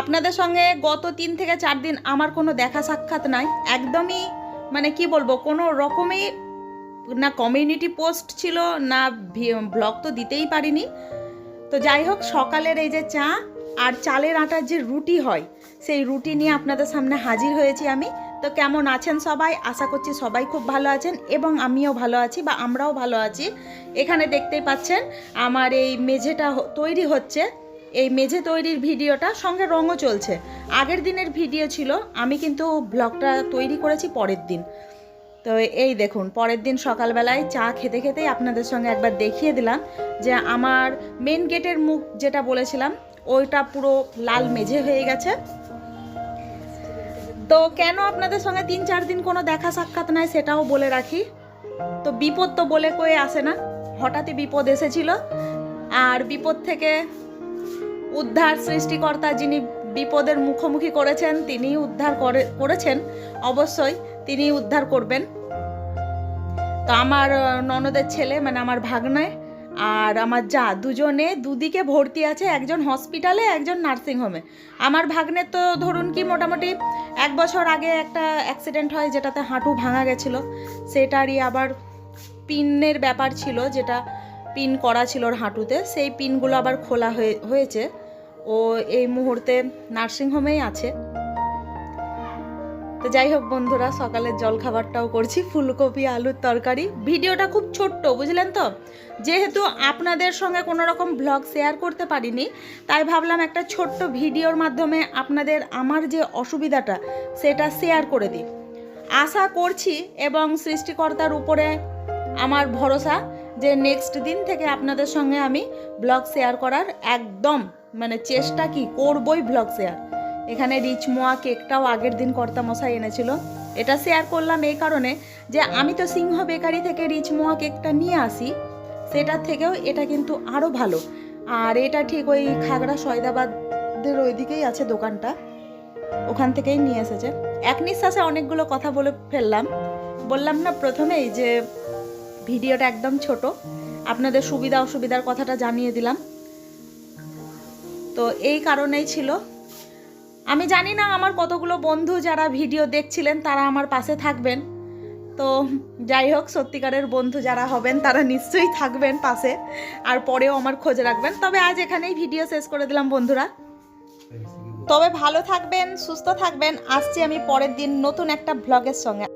আপনাদের সঙ্গে গত তিন থেকে চার দিন আমার কোনো দেখা সাক্ষাৎ নাই। একদমই মানে কি বলব, কোনো রকমই না কমিউনিটি পোস্ট ছিল, না ব্লগ তো দিতেই পারিনি। তো যাই হোক, সকালের এই যে চা আর চালের আটার যে রুটি হয়, সেই রুটি নিয়ে আপনাদের সামনে হাজির হয়েছি আমি। তো কেমন আছেন সবাই? আশা করছি সবাই খুব ভালো আছেন এবং আমিও ভালো আছি বা আমরাও ভালো আছি। এখানে দেখতেই পাচ্ছেন, আমার এই মেঝেটা তৈরি হচ্ছে। এই মেঝে তৈরির ভিডিওটা সঙ্গে রঙও চলছে। আগের দিনের ভিডিও ছিল, আমি কিন্তু ব্লগটা তৈরি করেছি পরের দিন। তো এই দেখুন, পরের দিন সকালবেলায় চা খেতে খেতেই আপনাদের সঙ্গে একবার দেখিয়ে দিলাম যে আমার মেন গেটের মুখ যেটা বলেছিলাম, ওইটা পুরো লাল মেঝে হয়ে গেছে। তো কেন আপনাদের সঙ্গে তিন চার দিন কোনো দেখা সাক্ষাৎ নাই সেটাও বলে রাখি। তো বিপদ তো বলে কয়ে আসে না, হঠাৎই বিপদ এসেছিল। আর বিপদ থেকে উদ্ধার সৃষ্টিকর্তা যিনি বিপদের মুখোমুখি করেছেন, তিনি উদ্ধার করে, করেছেন। অবশ্যই তিনি উদ্ধার করবেন। তো আমার ননদের ছেলে মানে আমার ভাগ্নায় আর আমার যা, দুজনে দুদিকে ভর্তি আছে, একজন হসপিটালে একজন নার্সিংহোমে আমার ভাগ্নের তো ধরুন কি, মোটামুটি এক বছর আগে একটা অ্যাক্সিডেন্ট হয়, যেটাতে হাঁটু ভাঙা গেছিল। সেটারই আবার পিনের ব্যাপার ছিল, যেটা পিন করা ছিল ওর হাঁটুতে। সেই পিনগুলো আবার খোলা হয়ে, হয়েছে। ও এই মুহূর্তে নার্সিংহোমেই আছে। তো যাই হোক বন্ধুরা, সকালের জল খাবারটাও করছি, ফুলকপি, আলুর তরকারি। ভিডিওটা খুব ছোট্ট, বুঝলেন তো? যেহেতু আপনাদের সঙ্গে কোনো রকম ব্লগ শেয়ার করতে পারিনি, তাই ভাবলাম একটা ছোট্ট ভিডিওর মাধ্যমে আপনাদের আমার যে অসুবিধাটা, সেটা শেয়ার করে দিই। আশা করছি এবং সৃষ্টিকর্তার উপরে আমার ভরসা যে নেক্সট দিন থেকে আপনাদের সঙ্গে আমি ব্লগ শেয়ার করার একদম মানে চেষ্টা কি করবই ব্লগ শেয়ার এখানে রিচমোয়া কেকটাও আগের দিন কর্তামশাই এনেছিল। এটা শেয়ার করলাম এই কারণে যে আমি তো সিংহ বেকারি থেকে রিচমোয়া কেকটা নিয়ে আসি, সেটার থেকেও এটা কিন্তু আরও ভালো। আর এটা ঠিক ওই খাগড়া সয়দাবাদের ওইদিকেই আছে দোকানটা, ওখান থেকেই নিয়ে এসেছে। এক নিঃশ্বাসে অনেকগুলো কথা বলে ফেললাম। বললাম না প্রথমেই যে ভিডিওটা একদম ছোট, আপনাদের সুবিধা অসুবিধার কথাটা জানিয়ে দিলাম। তো এই কারণেই ছিল। আমি জানি না আমার কতগুলো বন্ধু যারা ভিডিও দেখছিলেন তারা আমার পাশে থাকবেন। তো যাই হোক, সত্যিকারের বন্ধু যারা হবেন তারা নিশ্চয়ই থাকবেন পাশে আর পরেও আমার খোঁজ রাখবেন। তবে আজ এখানেই ভিডিও শেষ করে দিলাম বন্ধুরা। তবে ভালো থাকবেন, সুস্থ থাকবেন। আসছি আমি পরের দিন নতুন একটা ব্লগের সঙ্গে।